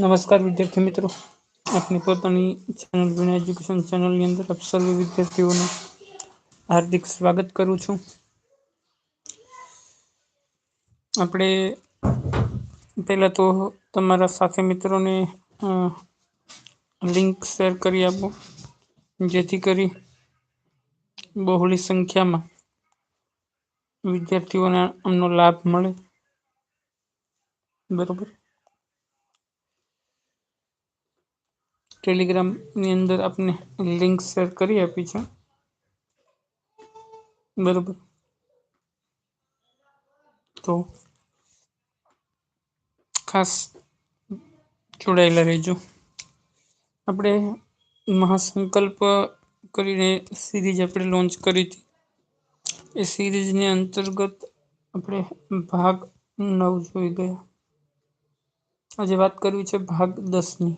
નમસ્કાર વિદ્યાર્થી મિત્રો. આપની પોતાની ચેનલ વિના એજ્યુકેશન ચેનલની અંદર આપ સર્વે વિદ્યાર્થીઓનું હાર્દિક સ્વાગત કરું છું. આપણે પહેલાં તો તમારા સાથે મિત્રોને લિંક શેર કરી આપો. જેથી કરી બહોળી સંખ્યામાં વિદ્યાર્થીઓને આમનો લાભ મળે. બરોબર? ટેલિગ્રામની અંદર આપને લિંક શેર કરી આપી છે. બરોબર. તો ખાસ જોડાયેલા રહેજો. આપણે મહાસંકલ્પ કરીને સિરીઝ આપણે લોન્ચ કરી હતી. એ સિરીઝની અંતર્ગત આપણે ભાગ નવ જોઈ ગયા. આજે વાત કરવી છે ભાગ દસની.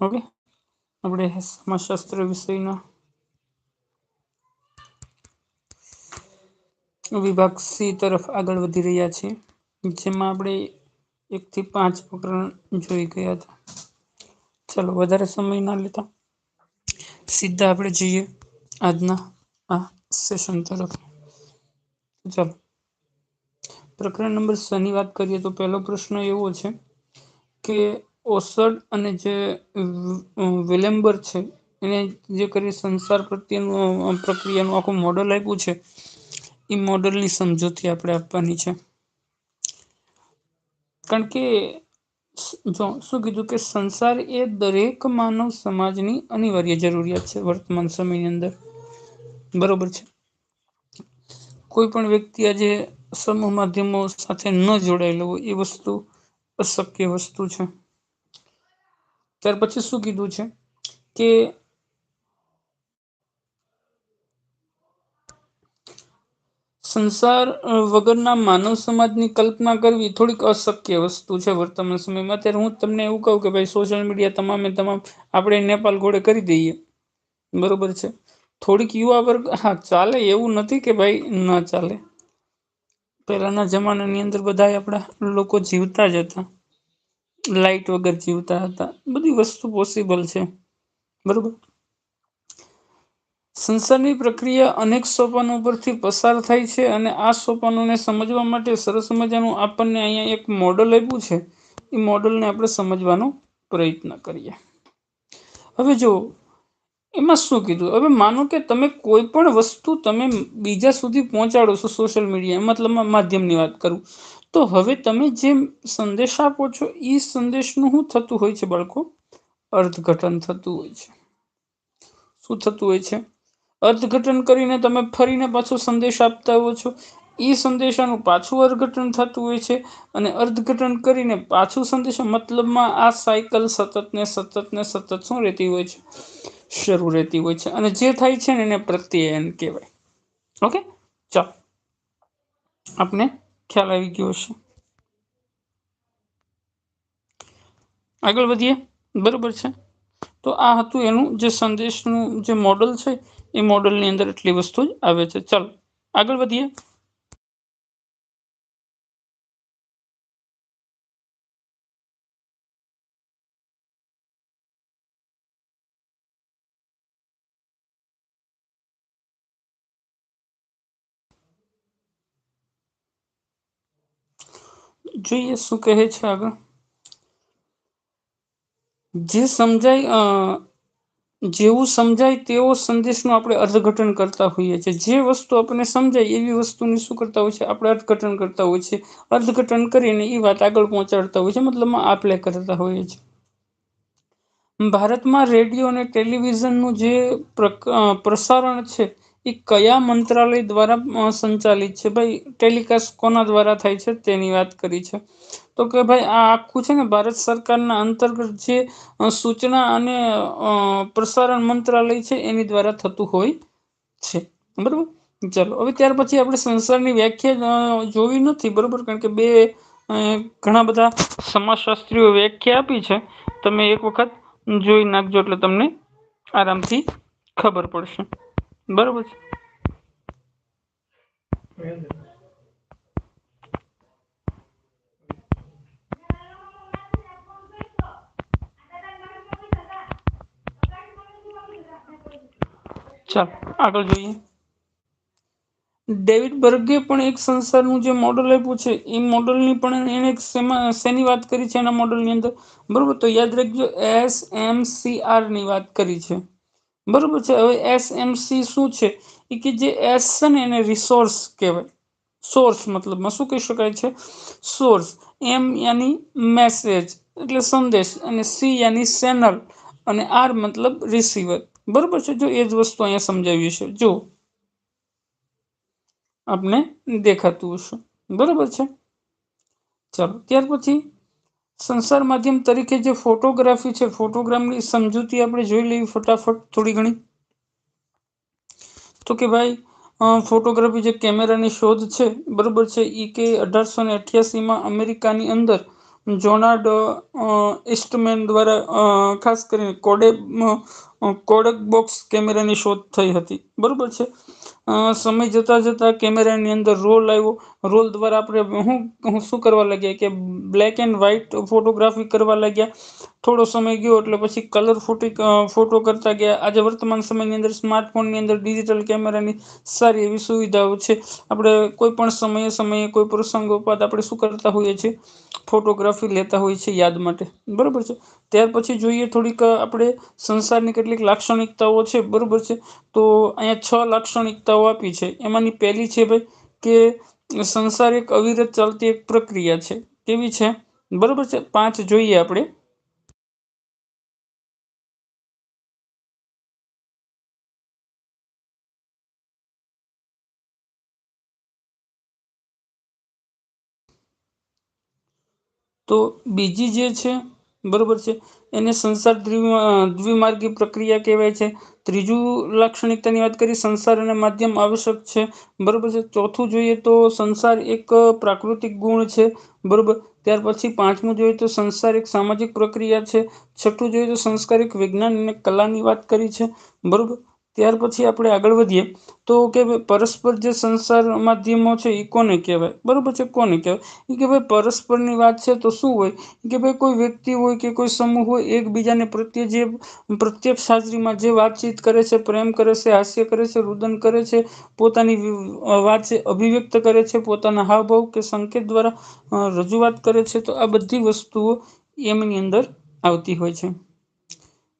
ઓકે આપણે સમાજશાસ્ત્ર વિષયના વિભાગ સી તરફ આગળ વધી રહ્યા છીએ જેમાં આપણે એકથી પાંચ પ્રકરણ જોઈ ગયા હતા ચલો વધારે સમય ના લેતા સીધા આપણે જઈએ આજના આ સેશન તરફ ચાલો પ્રકરણ નંબર સની વાત કરીએ તો પહેલો પ્રશ્ન એવો છે કે ઓસડ અને જે વિલેમ્બર છે, એને જે કરી સંસાર પ્રત્યેનું પ્રક્રિયાનું આખું મોડલ આપ્યું છે, એ મોડલની સમજૂતી આપણે આપવાની છે. કારણ કે જો, શું કીધું કે સંસાર એ દરેક માનવ સમાજની અનિવાર્ય જરૂરિયાત છે વર્તમાન સમયની અંદર. બરોબર છે? કોઈ પણ વ્યક્તિ આજે સમૂહ માધ્યમો સાથે ન જોડાયેલો હોય એ વસ્તુ અશક્ય વસ્તુ છે. ત્યાર પછી શું કીધું છે? કે સંસાર વગરના માનવ સમાજની કલ્પના કરવી થોડીક અશક્ય વસ્તુ છે વર્તમાન સમયમાં. અત્યારે હું તમને એવું કહું કે ભાઈ સોશિયલ મીડિયા તમામે તમામ આપણે નેપાલ ઘોડે કરી દઈએ. બરોબર છે? થોડીક યુવા વર્ગ, હા, ચાલે એવું નથી કે ભાઈ ન ચાલે. પહેલાના જમાનાની અંદર બધા આપણા લોકો જીવતા જ હતા. લાઈટ વગર જીવતા હતા. બધી વસ્તુ પોસિબલ છે. બરોબર? સંસારની પ્રક્રિયા અનેક સોપાનો પરથી પસાર થાય છે અને આ સોપાનોને સમજવા માટે સરસ મજાનું આપણને અહીંયા એક મોડલ આપ્યું છે. એ મોડલને આપણે સમજવાનો પ્રયત્ન કરીએ. હવે જો, એમાં શું કીધું? હવે માનો કે તમે કોઈ પણ વસ્તુ તમે બીજા સુધી પહોંચાડો છો સોશિયલ મીડિયા મતલબ માધ્યમની વાત કરું. તો હવે તમે જે સંદેશ આપો છો એ સંદેશનું શું થતું હોય છે બાળકો? અર્થઘટન થતું હોય છે. શું થતું હોય છે? અર્થઘટન કરીને તમે ફરીને પાછો સંદેશ આપતા હો છો. એ સંદેશાનું પાછું અર્થઘટન થતું હોય છે અને અર્થઘટન કરીને પાછું સંદેશા મતલબમાં આ સાયકલ સતત ને સતત સતત શું રહેતી હોય છે? શરૂ રહેતી હોય છે. અને જે થાય છે ને એને પ્રત્યયન કહેવાય. ઓકે? ચાલો. આપને ખ્યાલ આવી ગયો હશે. આગળ વધીએ. બરોબર છે. તો આ હતું એનું જે સંદેશનું જે મોડલ છે, એ મોડલની અંદર એટલી વસ્તુ જ આવે છે. ચાલો, આગળ વધીએ. જોઈએ શું કહે છે આગળ? જે સમજાય જેવું સમજાય તેવો સંદેશનું આપણે અર્થઘટન કરતા હોઈએ છીએ. જે વસ્તુ આપણને સમજાય એવી વસ્તુની શું કરતા હોય છે? આપણે અર્થઘટન કરતા હોઈએ છીએ અર્થઘટન કરીને એ વાત આગળ પહોંચાડતા હોય છે. મતલબમાં આપલે કરતા હોઈએ છીએ. ભારતમાં રેડિયો અને ટેલિવિઝનનું જે પ્રસારણ છે એ કયા મંત્રાલય દ્વારા સંચાલિત છે? ભાઈ, ટેલિકાસ્ટ કોના દ્વારા થાય છે તેની વાત કરી છે. તો કે ભાઈ, આ આખું છે ને ભારત સરકારના અંતર્ગત જે સૂચના અને પ્રસારણ મંત્રાલય છે એની દ્વારા થતું હોય છે. બરોબર? ચાલો, હવે ત્યાર પછી આપણે સંસારની વ્યાખ્યા જોવી નથી, બરોબર? કારણ કે બે ઘણા બધા સમાજશાસ્ત્રીઓ વ્યાખ્યા આપી છે. તમે એક વખત જોઈ નાખજો એટલે તમને આરામથી ખબર પડશે. બરોબર છે. ચાલ, આગળ જોઈએ. ડેવિડ બર્ગે પણ એક સંસારનું જે મોડલ આપ્યું છે, એ મોડલની પણ એણે શેમાં, શેની વાત કરી છે એના મોડલની અંદર? બરોબર, તો યાદ રાખજો એસ એમ સી આરની વાત કરી છે. બરોબર છે. હવે એસ એમ સી શું છે? એ કે જે એસ છે ને એને રિસોર્સ કહેવાય. સોર્સ મતલબમાં શું કહી શકાય છે? સોર્સ એમ યાની મેસેજ એટલે સંદેશ અને સી યાની સેનલ અને આર મતલબ રિસીવર બરોબર છે? જો એ જ વસ્તુ અહીંયા સમજાવી છે જો આપને દેખાતું હશે. બરોબર છે? ચાલો, ત્યાર પછી સંસાર માધ્યમ તરીકે જે ફોટોગ્રાફી છે ફોટોગ્રામની સમજૂતી આપણે જોઈ લેવી ફટાફટ, થોડી ઘણી. તો કે ભાઈ ફોટોગ્રાફી જે કેમેરાની શોધ છે, બરાબર છે એ કે અઢારસો ને અઠ્યાસીમાં અમેરિકાની અંદર જોનાર્ડ ઇસ્ટમેન દ્વારા ખાસ કરીને કોડે કોડક બોક્સ કેમેરાની શોધ થઈ હતી. બરાબર છે? સમય જતાં જતાં કેમેરાની અંદર રોલ આવ્યો. રોલ દ્વારા આપણે હું હું શું કરવા લાગ્યા કે બ્લેક એન્ડ વ્હાઈટ ફોટોગ્રાફી કરવા લાગ્યા. થોડો સમય ગયો એટલે પછી કલર ફોટી ફોટો કરતા ગયા. આજે વર્તમાન સમયની અંદર સ્માર્ટફોનની અંદર ડિજિટલ કેમેરાની સારી એવી સુવિધાઓ છે. આપણે કોઈ પણ સમયે સમયે કોઈ પ્રસંગોપાત આપણે શું કરતા હોઈએ છીએ? ફોટોગ્રાફી લેતા હોય છે યાદ માટે. બરાબર છે? ત્યાર પછી જોઈએ થોડીક આપણે સંસારની કેટલીક લાક્ષણિકતાઓ છે. બરાબર છે? તો અહીંયા છ લાક્ષણિકતાઓ આપી છે. એમાંની પહેલી છે ભાઈ કે સંસાર એક અવિરત ચાલતી એક પ્રક્રિયા છે. કેવી છે? બરાબર છે? પાંચ જોઈએ આપણે. તો બીજી જે છે, બરોબર છે, એને સંસાર દ્વિમાર્ગી પ્રક્રિયા કહેવાય છે. ત્રીજું લાક્ષણિકતાની વાત કરી સંસાર અને માધ્યમ આવશ્યક છે, બરોબર છે. ચોથું જોઈએ તો સંસાર એક પ્રાકૃતિક ગુણ છે, બરોબર. ત્યાર પછી પાંચમું જોઈએ તો સંસાર એક સામાજિક પ્રક્રિયા છે. છઠ્ઠું જોઈએ તો સંસ્કાર એક વિજ્ઞાન અને કલાની વાત કરી છે, બરોબર. ત્યાર પછી આપણે આગળ વધીએ. તો કે પરસ્પર જે સંસાર માધ્યમો છે એ કોને કહેવાય? બરાબર છે, કોને કહેવાય? એ કે ભાઈ પરસ્પરની વાત છે તો શું હોય? કે ભાઈ કોઈ વ્યક્તિ હોય કે કોઈ સમૂહ હોય, એકબીજાને પ્રત્યે જે પ્રત્યક્ષ હાજરીમાં જે વાતચીત કરે છે, પ્રેમ કરે છે, હાસ્ય કરે છે, રુદન કરે છે, પોતાની વાત છે, અભિવ્યક્ત કરે છે, પોતાના હાવભાવ કે સંકેત દ્વારા રજૂઆત કરે છે, તો આ બધી વસ્તુઓ એમની અંદર આવતી હોય છે.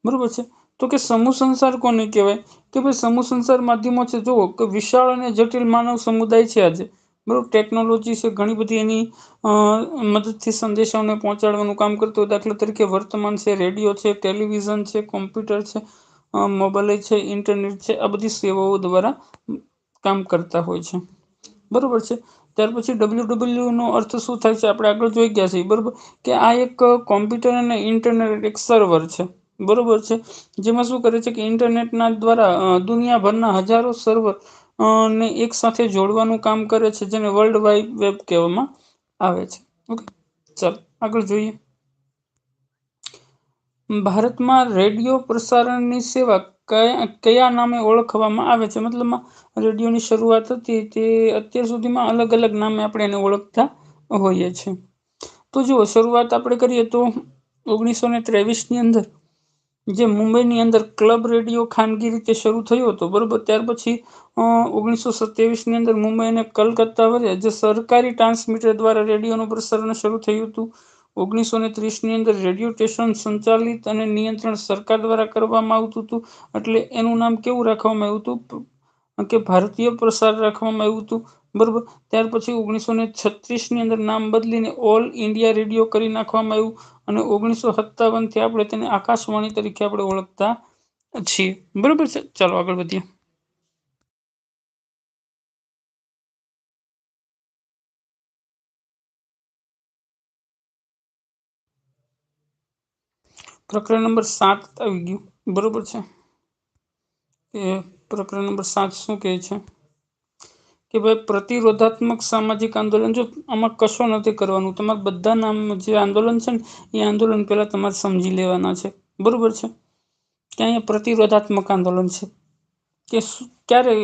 બરાબર છે? તો કે સમૂહ સંસાર કોને કહેવાય? કે ભાઈ સમૂહ સંસાર માધ્યમો છે. જુઓ કે વિશાળ અને જટિલ માનવ સમુદાય છે આજે. બરોબર? ટેકનોલોજી છે. ઘણી બધી એની મદદથી સંદેશાઓને પહોંચાડવાનું કામ કરતું હોય દાખલા તરીકે વર્તમાન છે, રેડિયો છે, ટેલિવિઝન છે, કોમ્પ્યુટર છે મોબાઈલ છે, ઇન્ટરનેટ છે. આ બધી સેવાઓ દ્વારા કામ કરતા હોય છે. બરોબર છે? ત્યાર પછી ડબલ્યુ ડબલ્યુનો અર્થ શું થાય છે? આપણે આગળ જોઈ ગયા છીએ. બરોબર? કે આ એક કોમ્પ્યુટર અને ઇન્ટરનેટ એક સર્વર છે. બરોબર છે. જેમાં શું કરે છે કે ઇન્ટરનેટના દ્વારા દુનિયાભરના હજારો સર્વર ને એક સાથે જોડવાનું કામ કરે છે, જેને વર્લ્ડ વાઇડ વેબ કહેવામાં આવે છે. ઓકે, ચાલો, આગળ જોઈએ. ભારતમાં રેડિયો પ્રસારણની સેવા કયા કયા નામે ઓળખવામાં આવે છે? મતલબમાં રેડિયોની શરૂઆત હતી તે અત્યાર સુધીમાં અલગ અલગ નામે આપણે એને ઓળખતા હોઈએ છીએ. તો જુઓ, શરૂઆત આપણે કરીએ તો ઓગણીસો ને ત્રેવીસની અંદર જે મુંબઈની અંદર ક્લબ રેડિયો ખાનગી રીતે શરૂ થયો હતો, બરોબર? ત્યાર પછી ઓગણીસો સત્યાવીસની અંદર મુંબઈ અને કલકત્તા વરે જે સરકારી ટ્રાન્સમીટર દ્વારા રેડિયોનું પ્રસારણ શરૂ થયું હતું, ઓગણીસો ને ત્રીસની અંદર રેડિયો સ્ટેશન સંચાલિત અને નિયંત્રણ સરકાર દ્વારા કરવામાં આવતું હતું. એટલે એનું નામ કેવું રાખવામાં આવ્યું હતું? કે ભારતીય પ્રસાર રાખવામાં આવ્યું હતું? બરોબર? ત્યાર પછી ઓગણીસો ને છત્રીસની અંદર નામ બદલીને ઓલ ઇન્ડિયા રેડિયો કરી નાખવામાં આવ્યું અને ઓગણીસો સત્તાવનથી આપણે તેને આકાશવાણી તરીકે આપણે ઓળખતા છીએ. બરોબર છે? ચાલો આગળ વધીએ. પ્રકરણ નંબર સાત આવી ગયું. બરોબર છે? એ પ્રકરણ નંબર સાત શું કહે છે? કે ભાઈ પ્રતિરોધાત્મક સામાજિક આંદોલન જો આમાં કશો નથી કરવાનું. તમારે બધા નામ જે આંદોલન છે ને, એ આંદોલન પહેલા તમારે સમજી લેવાના છે. બરોબર છે? કે અહીંયા પ્રતિરોધાત્મક આંદોલન છે. કે ક્યારે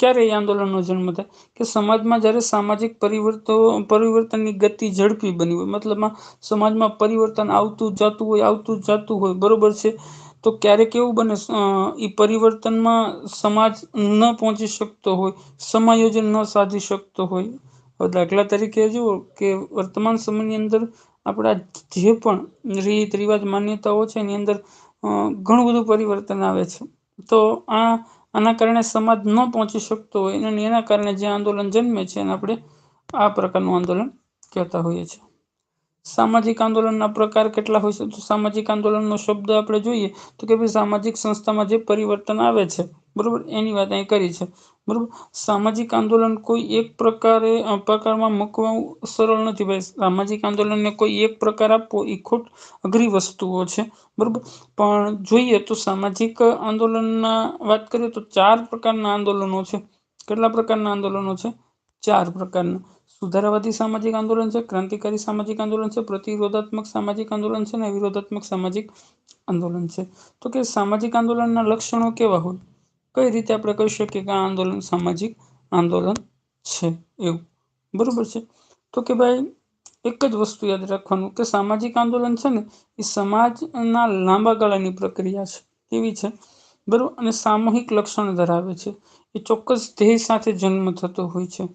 ક્યારે એ આંદોલનનો જન્મ થાય? કે સમાજમાં જ્યારે સામાજિક પરિવર્તન પરિવર્તનની ગતિ ઝડપી બની હોય મતલબમાં સમાજમાં પરિવર્તન આવતું જતું હોય, આવતું જતું હોય, બરોબર છે? તો ક્યારેક એવું બને? એ પરિવર્તનમાં સમાજ ન પહોંચી શકતો હોય, સમાયોજન ન સાધી શકતો હોય. દાખલા તરીકે જુઓ કે વર્તમાન સમયની અંદર આપણા જે પણ રીત રિવાજ માન્યતાઓ છે, એની અંદર ઘણું બધું પરિવર્તન આવે છે. તો આ, આના કારણે સમાજ ન પહોંચી શકતો હોય અને એના કારણે જે આંદોલન જન્મે છે, એને આપણે આ પ્રકારનું આંદોલન કહેતા હોઈએ છીએ. સામાજિક આંદોલનના પ્રકાર કેટલા હોય છે? તો સામાજિક આંદોલનનો શબ્દ આપણે જોઈએ તો કે ભાઈ સામાજિક સંસ્થામાં જે પરિવર્તન આવે છે, બરોબર? એની વાત અહીં કરી છે, બરોબર? સામાજિક આંદોલન કોઈ એક પ્રકારે પ્રકારમાં મૂકવું સરળ નથી ભાઈ. સામાજિક આંદોલનને કોઈ એક પ્રકાર આપવો એ ખોટ અઘરી વસ્તુઓ છે, બરોબર? પણ જોઈએ તો સામાજિક આંદોલનના, વાત કરીએ તો ચાર પ્રકારના આંદોલનો છે. કેટલા પ્રકારના આંદોલનો છે? ચાર પ્રકારના. સુધારાવાદી સામાજિક આંદોલન છે, ક્રાંતિકારી સામાજિક આંદોલન છે, પ્રતિરોધાત્મક સામાજિક આંદોલન છે અને વિરોધાત્મક સામાજિક આંદોલન છે. તો કે સામાજિક આંદોલનના લક્ષણો કેવા હોય? કઈ રીતે આપણે કહી શકીએ કે આ આંદોલન સામાજિક આંદોલન છે? એવું. બરોબર છે? તો કે ભાઈ, એક જ વસ્તુ યાદ રાખવાનું કે સામાજિક આંદોલન છે ને, એ સમાજના લાંબા ગાળાની પ્રક્રિયા છે. કેવી છે? બરોબર? અને સામૂહિક લક્ષણ ધરાવે છે. એ ચોક્કસ ધ્યેય સાથે જન્મ થતો હોય છે.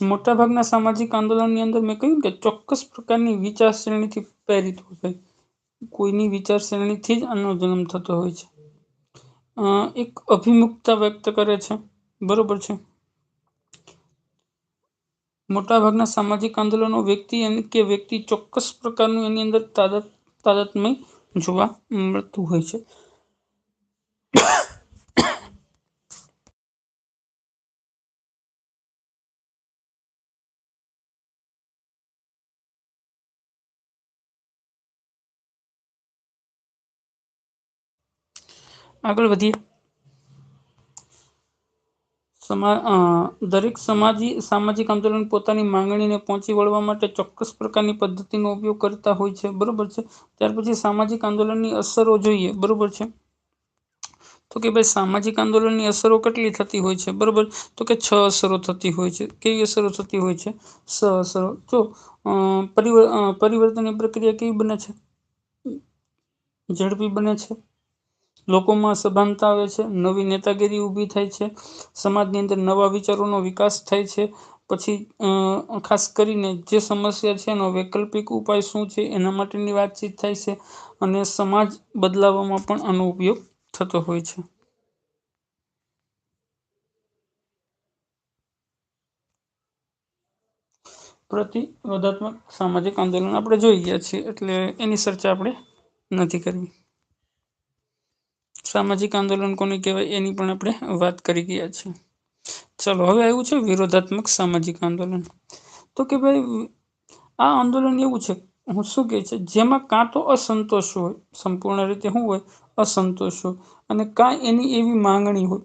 મોટાભાગના સામાજિક આંદોલનની અંદર મેં કહ્યું કે ચોક્કસ પ્રકારની વિચારશ્રેણીથી પ્રેરિત હોય કોઈની વિચારશ્રેણીથી જ આનો જન્મ થતો હોય છે. એક અભિમુખતા વ્યક્ત કરે છે. બરોબર છે? મોટાભાગના સામાજિક આંદોલનો વ્યક્તિ કે વ્યક્તિ ચોક્કસ પ્રકારનું એની અંદર તાદત તાદતમય જોવા મળતું હોય છે. આગળ વધીએ. દરેક સમાજી, સામાજિક આંદોલન પોતાની માંગણીને પહોંચી વળવા માટે ચોક્કસ પ્રકારની પદ્ધતિનો ઉપયોગ કરતા હોય છે. બરોબર છે? ત્યાર પછી સામાજિક આંદોલનની અસરો જોઈએ. બરોબર છે? તો કે ભાઈ સામાજિક આંદોલનની અસરો કેટલી થતી હોય છે? બરોબર? તો કે છ અસરો થતી હોય છે. કેવી અસરો થતી હોય છે? સ અસરો. જો પરિવર્તનની પ્રક્રિયા કેવી બને છે? ઝડપી બને છે? લોકોમાં સભાનતા આવે છે, નવી નેતાગીરી ઊભી થાય છે, સમાજની અંદર નવા વિચારોનો વિકાસ થાય છે. પછી ખાસ કરીને જે સમસ્યા છે એનો વૈકલ્પિક ઉપાય શું છે એના માટેની વાતચીત થાય છે અને સમાજ બદલાવવામાં પણ આનો ઉપયોગ થતો હોય છે. પ્રતિરોધાત્મક સામાજિક આંદોલન આપણે જોઈ ગયા છીએ, એટલે એની ચર્ચા આપણે નથી કરવી. સામાજિક આંદોલન કોને કહેવાય એની પણ આપણે વાત કરી ગયા છીએ. ચલો, હવે આવ્યું છે વિરોધાત્મક સામાજિક આંદોલન. તો કે ભાઈ, આ આંદોલન એવું છે, હું શું કહે છે, જેમાં કાં તો અસંતોષ હોય, સંપૂર્ણ રીતે શું હોય, અસંતોષ હોય, અને કાં એની એવી માંગણી હોય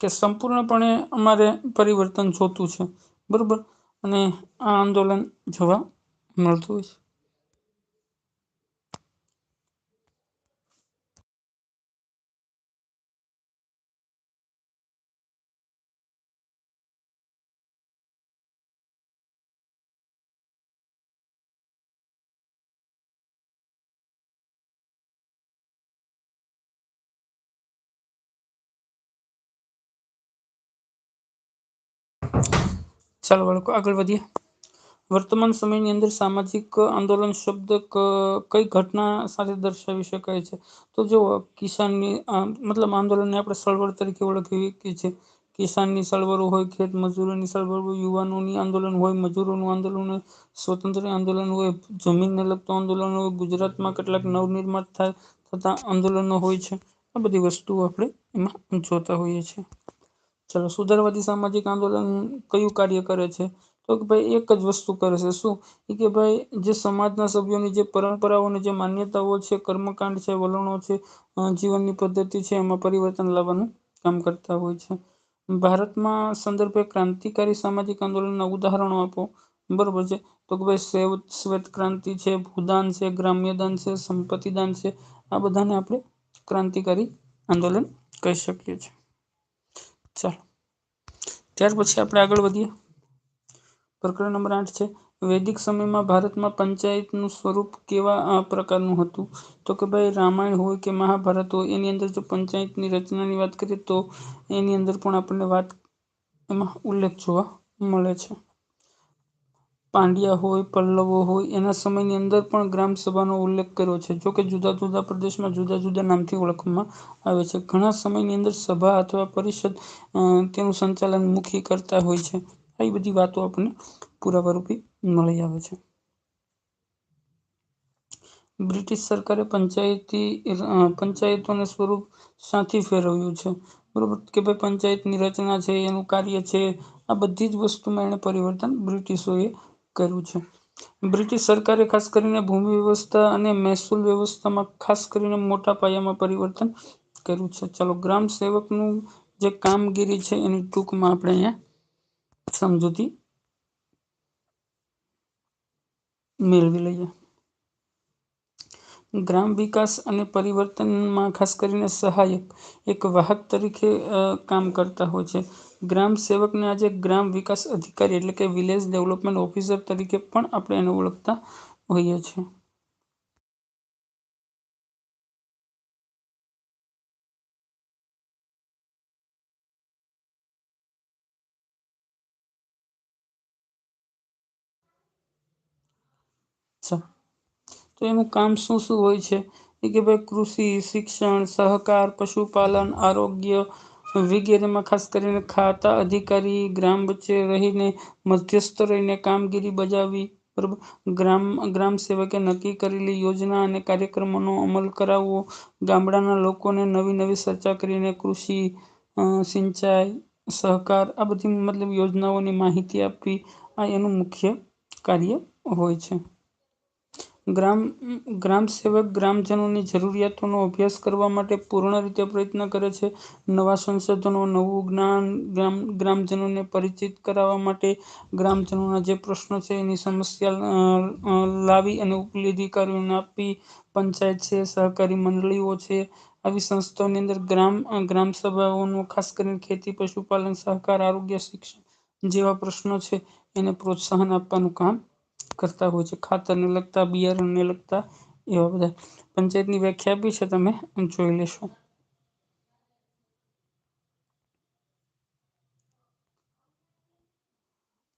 કે સંપૂર્ણપણે અમારે પરિવર્તન જોતું છે, બરાબર? અને આ આંદોલન જોવા મળતું હોય છે. ચાલો બાળકો આગળ વધીએ. વર્તમાન સમયની અંદર સામાજિક આંદોલન શબ્દ કઈ ઘટના સાથે દર્શાવી શકાય છે? તો જો કિસાનની મતલબ આંદોલનને આપણે સળવળ તરીકે ઓળખીએ છીએ કિસાનની સળવળો હોય, ખેત મજૂરોની સળવળ, યુવાનોની આંદોલન હોય, મજૂરોનું આંદોલન હોય, સ્વતંત્ર આંદોલન હોય, જમીનને લગતું આંદોલન હોય, ગુજરાતમાં કેટલાક નવનિર્માણ થાય થતા આંદોલનો હોય છે? આ બધી વસ્તુઓ આપણે એમાં જોતા હોઈએ છીએ. ચાલો સુધારવાદી સામાજિક આંદોલન કયું કાર્ય કરે છે? તો કે ભાઈ એક જ વસ્તુ કરે છે. શું? કે ભાઈ જે સમાજના સભ્યોની જે પરંપરાઓની જે માન્યતાઓ છે, કર્મકાંડ છે, વલણો છે જીવનની પદ્ધતિ છે, એમાં પરિવર્તન લાવવાનું કામ કરતા હોય છે. ભારતમાં સંદર્ભે ક્રાંતિકારી સામાજિક આંદોલનના ઉદાહરણો આપો. બરોબર છે. તો કે ભાઈ શ્વેત ક્રાંતિ છે, ભૂદાન છે, ગ્રામ્યદાન છે, સંપત્તિદાન છે. આ બધાને આપણે ક્રાંતિકારી આંદોલન કહી શકીએ છીએ. ચાલો. ત્યાર પછી આપણે આગળ વધીએ. પ્રકરણ નંબર આઠ છે, વૈદિક સમયમાં ભારતમાં પંચાયતનું સ્વરૂપ કેવા પ્રકારનું હતું? તો કે ભાઈ રામાયણ હોય કે મહાભારત હોય, એની અંદર જો પંચાયતની રચનાની વાત કરીએ તો એની અંદર પણ આપણને વાત એમાં ઉલ્લેખ જોવા મળે છે. પાંડ્યા હોય, પલ્લવો હોય, એના સમયની અંદર પણ ગ્રામ સભાનો ઉલ્લેખ કર્યો છે. જોકે જુદા જુદા પ્રદેશમાં જુદા જુદા નામથી ઓળખવામાં આવે છે. ઘણા સમયની અંદર સભા અથવા પરિષદ તેનું સંચાલન મુખી કરતા હોય છે. આવી બધી વાતો આપણને પુરાવારૂપી મળી આવે છે. બ્રિટિશ સરકારે પંચાયતી પંચાયતોને સ્વરૂપ સાથી ફેરવ્યું છે. બરોબર કે ભાઈ પંચાયતની રચના છે, એનું કાર્ય છે, આ બધી જ વસ્તુમાં એને પરિવર્તન બ્રિટિશોએ કર્યું છે. બ્રિટિશ સરકારે ખાસ કરીને ભૂમિ વ્યવસ્થા અને મહેસૂલ વ્યવસ્થામાં ખાસ કરીને મોટા પાયામાં પરિવર્તન કર્યું છે. ચાલો, ગ્રામ સેવકનું જે કામગીરી છે એની ટૂંકમાં આપણે અહીંયા સમજૂતી મેળવી લઈએ. ગ્રામ વિકાસ અને પરિવર્તનમાં ખાસ કરીને સહાયક એક વાહક તરીકે કામ કરતા હોય છે. ગ્રામ સેવકને આજે ગ્રામ વિકાસ અધિકારી એટલે કે વિલેજ ડેવલપમેન્ટ ઓફિસર તરીકે પણ આપણે એને ઓળખતા હોઈએ છીએ. તો એનું કામ શું શું હોય છે? કે ભાઈ કૃષિ, શિક્ષણ, સહકાર, પશુપાલન, આરોગ્ય વગેરેમાં ખાસ કરીને ખાતા અધિકારી, ગ્રામ વચ્ચે રહીને મધ્યસ્થ રહીને કામગીરી બજાવી, બરોબર? ગ્રામ ગ્રામ સેવકે નક્કી કરેલી યોજના અને કાર્યક્રમોનો અમલ કરાવવો, ગામડાના લોકોને નવી નવી ચર્ચા કરીને કૃષિ સિંચાઈ, સહકાર, આ બધી મતલબ યોજનાઓની માહિતી આપવી, આ એનું મુખ્ય કાર્ય હોય છે. ગ્રામ ગ્રામ સેવક ગ્રામજનોની જરૂરિયાતોનો અભ્યાસ કરવા માટે પૂર્ણ રીતે પ્રયત્ન કરે છે. નવા સંશોધનો, નવું જ્ઞાન ગ્રામ, ગ્રામજનોને પરિચિત કરાવવા માટે ગ્રામજનોના જે પ્રશ્નો છે એની સમસ્યા લાવી અને ઉપલી અધિકારીઓને આપી પંચાયત છે, સહકારી મંડળીઓ છે. આવી સંસ્થાઓની અંદર ગ્રામ ગ્રામ સભાઓનો ખાસ કરીને ખેતી, પશુપાલન, સહકાર, આરોગ્ય, શિક્ષણ જેવા પ્રશ્નો છે એને પ્રોત્સાહન આપવાનું કામ કરતા હોય છે. ખાતરને લગતા બિયારણને લગતા એવા બધા પંચાયતની વ્યાખ્યા બી છે. તમે જોઈ લેશો.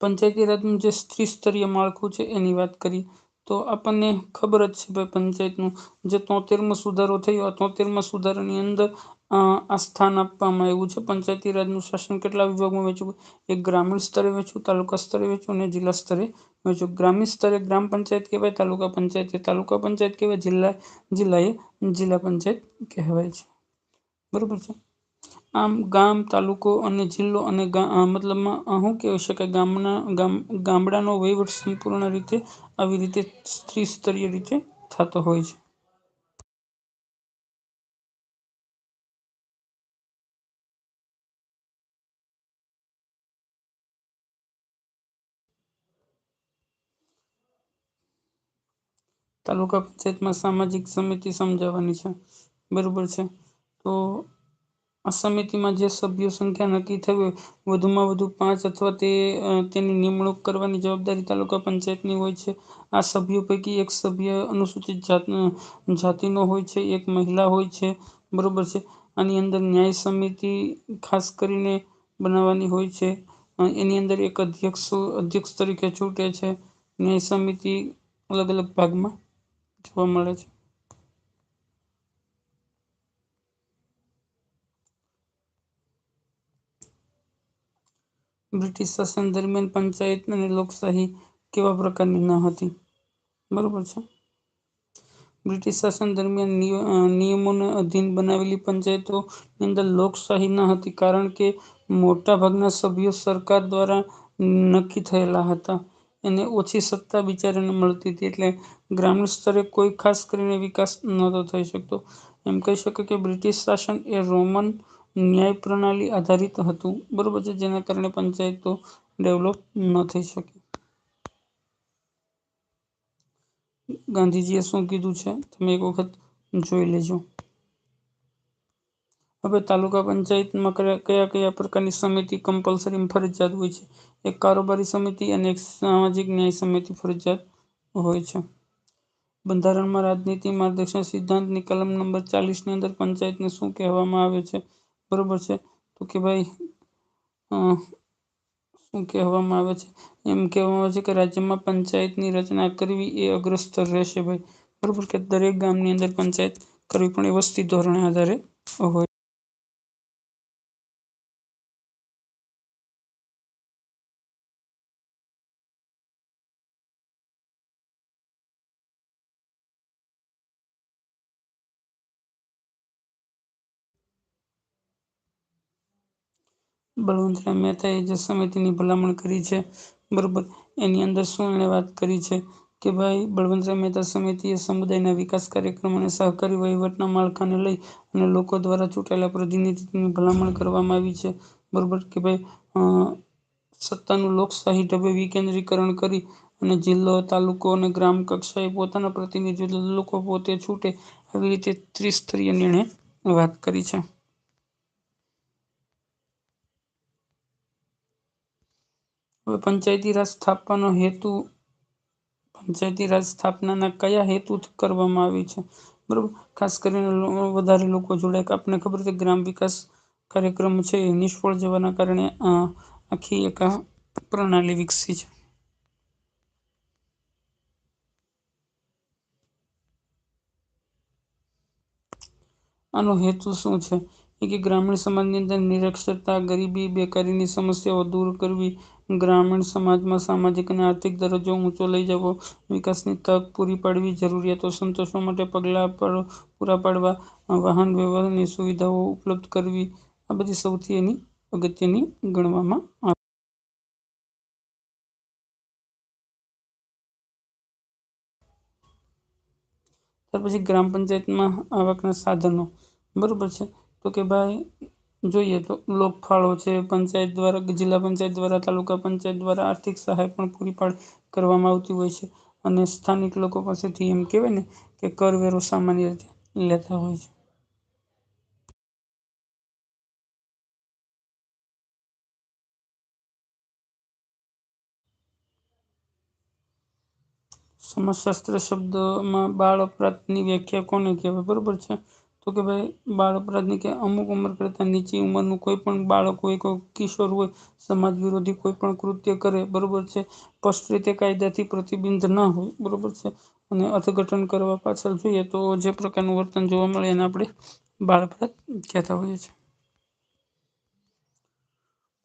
પંચાયતી રાજનું જે ત્રિસ્તરીય માળખું છે એની વાત કરીએ તો આપણને ખબર જ છે ભાઈ પંચાયતનું. જે તોતેરમો સુધારો થયો, આ તોતેરમાં સુધારાની અંદર આ સ્થાન આપવામાં આવ્યું છે. પંચાયતી રાજનું શાસન કેટલા વિભાગમાં વેચ્યું એક ગ્રામીણ સ્તરે વેચ્યું તાલુકા સ્તરે વેચ્યું અને જિલ્લા સ્તરે વેચ્યું ગ્રામીણ સ્તરે ગ્રામ પંચાયત કહેવાય, તાલુકા પંચાયત તાલુકા પંચાયત કહેવાય, જિલ્લા જિલ્લાએ જિલ્લા પંચાયત કહેવાય છે. બરાબર છે? આમ ગામ, તાલુકો અને જિલ્લો અને મતલબમાં શું કહેવાય શકાય ગામના, ગામ, ગામડાનો વહીવટ સંપૂર્ણ રીતે આવી રીતે ત્રિસ્તરીય રીતે થતો હોય છે. તાલુકા પંચાયતમાં સામાજિક સમિતિ સમજાવવાની છે. બરાબર છે. તો આ સમિતિમાં જે સભ્યો સંખ્યા નક્કી હોય, વધુમાં વધુ પાંચ અથવા તે તેની નિમણૂક કરવાની જવાબદારી તાલુકા પંચાયતની હોય છે. આ સભ્યો પૈકી એક સભ્ય અનુસૂચિત જાત જાતિનો હોય છે, એક મહિલા હોય છે. બરાબર છે. આની અંદર ન્યાય સમિતિ ખાસ કરીને બનાવવાની હોય છે. એની અંદર એક અધ્યક્ષ અધ્યક્ષ તરીકે છૂટે છે. ન્યાય સમિતિ અલગ અલગ ભાગમાં. જોવા મળે છે. બ્રિટિશ શાસન દરમિયાન પંચાયત અને લોકશાહી કેવા પ્રકારની ન હતી? બરોબર છે. બ્રિટિશ શાસન દરમિયાન નિયમોને અધીન બનાવેલી પંચાયતોની અંદર લોકશાહી ન હતી, કારણ કે મોટા ભાગના સભ્યો સરકાર દ્વારા નક્કી થયેલા હતા. એને ઓછી સત્તા બિચારીને મળતી હતી એટલે ગ્રામીણ સ્તરે કોઈ ખાસ કરીને વિકાસ નહોતો થઈ શકતો. એમ કહી શકાય કે બ્રિટિશ શાસન એ રોમન ન્યાય પ્રણાલી આધારિત હતું. બરોબર છે, જેના કારણે પંચાયતો ડેવલપ ન થઈ શકી. ગાંધીજીએ શું કીધું છે? તમે એક વખત જોઈ લેજો. હવે તાલુકા પંચાયતમાં કયા કયા પ્રકારની સમિતિ કમ્પલસરી ફરજિયાત હોય છે? એક કારોબારી સમિતિ અને એક સામાજિક ન્યાય સમિતિ ફરજિયાત હોય છે. બંધારણમાં રાજનીતિ માર્ગદર્શન સિદ્ધાંતની કલમ નંબર ચાલીસની અંદર પંચાયતને શું કહેવામાં આવે છે? બરોબર છે? તો કે ભાઈ શું કહેવામાં આવે છે? એમ કહેવામાં આવે છે કે રાજ્યમાં પંચાયતની રચના કરવી એ અગ્રસ્તર રહેશે ભાઈ. બરોબર કે દરેક ગામની અંદર પંચાયત કરવી પણ એ વસ્તી ધોરણે આધારે હોય. બળવંતરાય મહેતાએ જે સમિતિની ભલામણ કરી છે. બરાબર. એની અંદર શું વાત કરી છે કે ભાઈ બળવંતરાય મહેતા સમિતિએ સમુદાયના વિકાસ કાર્યક્રમ અને સહકારી વહીવટના માળખાને લઈ અને લોકો દ્વારા ચૂંટાયેલા પ્રતિનિધિત્વની ભલામણ કરવામાં આવી છે. બરાબર. કે ભાઈ સત્તાનું લોકશાહી ઢબે વિકેન્દ્રીકરણ કરી અને જિલ્લો, તાલુકો અને ગ્રામ કક્ષાએ પોતાના પ્રતિનિધિત્વ લોકો પોતે છૂટે, આવી રીતે ત્રિસ્તરીય નિર્ણય વાત કરી છે. હવે પંચાયતી રાજ સ્થાપવાનો હેતુ, પંચાયતી રાજ સ્થાપનાના કયા હેતુથી કરવામાં આવી છે? બરોબર? ખાસ કરીને વધારે લોકો જોડાય કે આપણને ખબર છે, ગ્રામ વિકાસ કાર્યક્રમ છે નિષ્ફળ જવાના કારણે આખી એક પ્રણાલી વિકસી છે. આનો હેતુ શું છે? એ કે ગ્રામીણ સમાજની અંદર નિરક્ષરતા, ગરીબી, બેકારીની સમસ્યાઓ દૂર કરવી ગ્રામીણ સમાજમાં સામાજિક અને આર્થિક દરજ્જો ઊંચો લઈ જવો, વિકાસની તક પૂરી પાડવી, જરૂરિયાતો સંતોષવા માટે પગલાં પૂરા પાડવા વાહન વ્યવહારની સુવિધાઓ ઉપલબ્ધ કરવી, આ બધી સૌથી એની અગત્યની ગણવામાં આવે. ત્યાર પછી ગ્રામ પંચાયતમાં આવકના સાધનો. બરોબર છે? તો કે ભાઈ જોઈએ તો લોકફાળો છે, પંચાયત દ્વારા, જિલ્લા પંચાયત દ્વારા, તાલુકા પંચાયત દ્વારા આર્થિક સહાય પણ પૂરી પાડ કરવામાં આવતી હોય છે અને સ્થાનિક લોકો પાસેથી એમ કેવાય ને કે કરવેરો સામાન્ય રીતે લેતા હોય છે. સમાજશાસ્ત્ર શબ્દમાં બાળ અપરાધની વ્યાખ્યા કોને કહેવાય? બરોબર છે. તો કે ભાઈ બાળ અપરાધની કે અમુક ઉંમર કરતાં નીચી ઉંમરનું કોઈ પણ બાળક હોય, કોઈ કિશોર હોય, સમાજ વિરોધી કોઈ પણ કૃત્ય કરે, બરાબર છે? સ્પષ્ટ રીતે કાયદાથી પ્રતિબિંધ ના હોય, બરાબર છે? અને અર્થઘટન કરવા પાછળ જોઈએ તો જે પ્રકારનું વર્તન જોવા મળે એને આપણે બાળ અપરાધ કહેતા હોઈએ છીએ.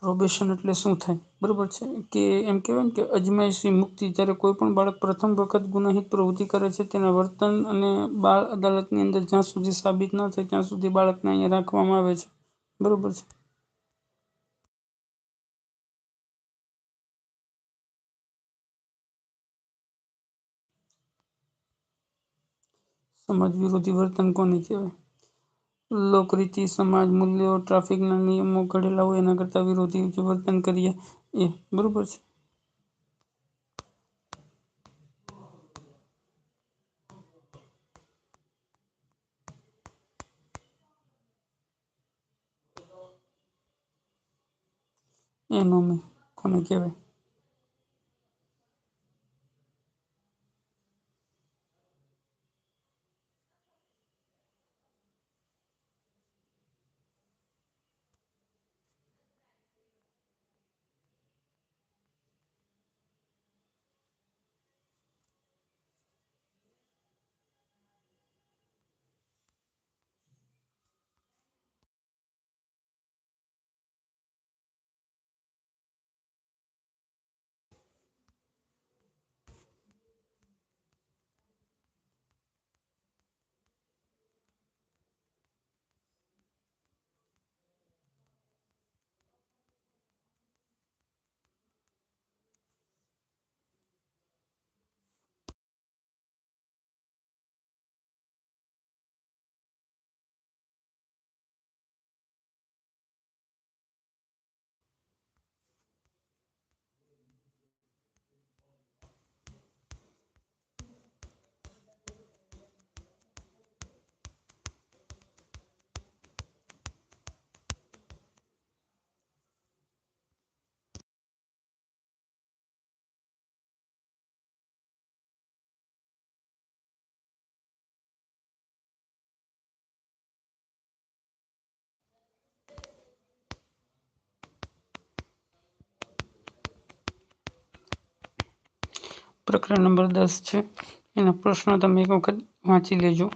પ્રોબેશન એટલે શું થાય? બરોબર છે? કે એમ કહેવાય ને કે અજમાયશી મુક્તિ જ્યારે કોઈ પણ બાળક પ્રથમ વખત ગુનાહિત પ્રવૃત્તિ કરે છે, તેના વર્તન અને બાળ અદાલતની અંદર જ્યાં સુધી સાબિત ન થાય, ત્યાં સુધી બાળકને અહીંયા રાખવામાં આવે છે. બરોબર છે? સમાજ વિરોધી વર્તન કોને કહેવાય? લોકરીતિ સમાજ મૂલ્યો ટ્રાફિકના નિયમો ઘડેલા હોય એના કરતા વિરોધી જે વર્તન કરીએ એ બરોબર છે એનોમી કોને કહેવાય પ્રકરણ નંબર દસ છે. એના પ્રશ્નો તમે એક વખત વાંચી લેજો.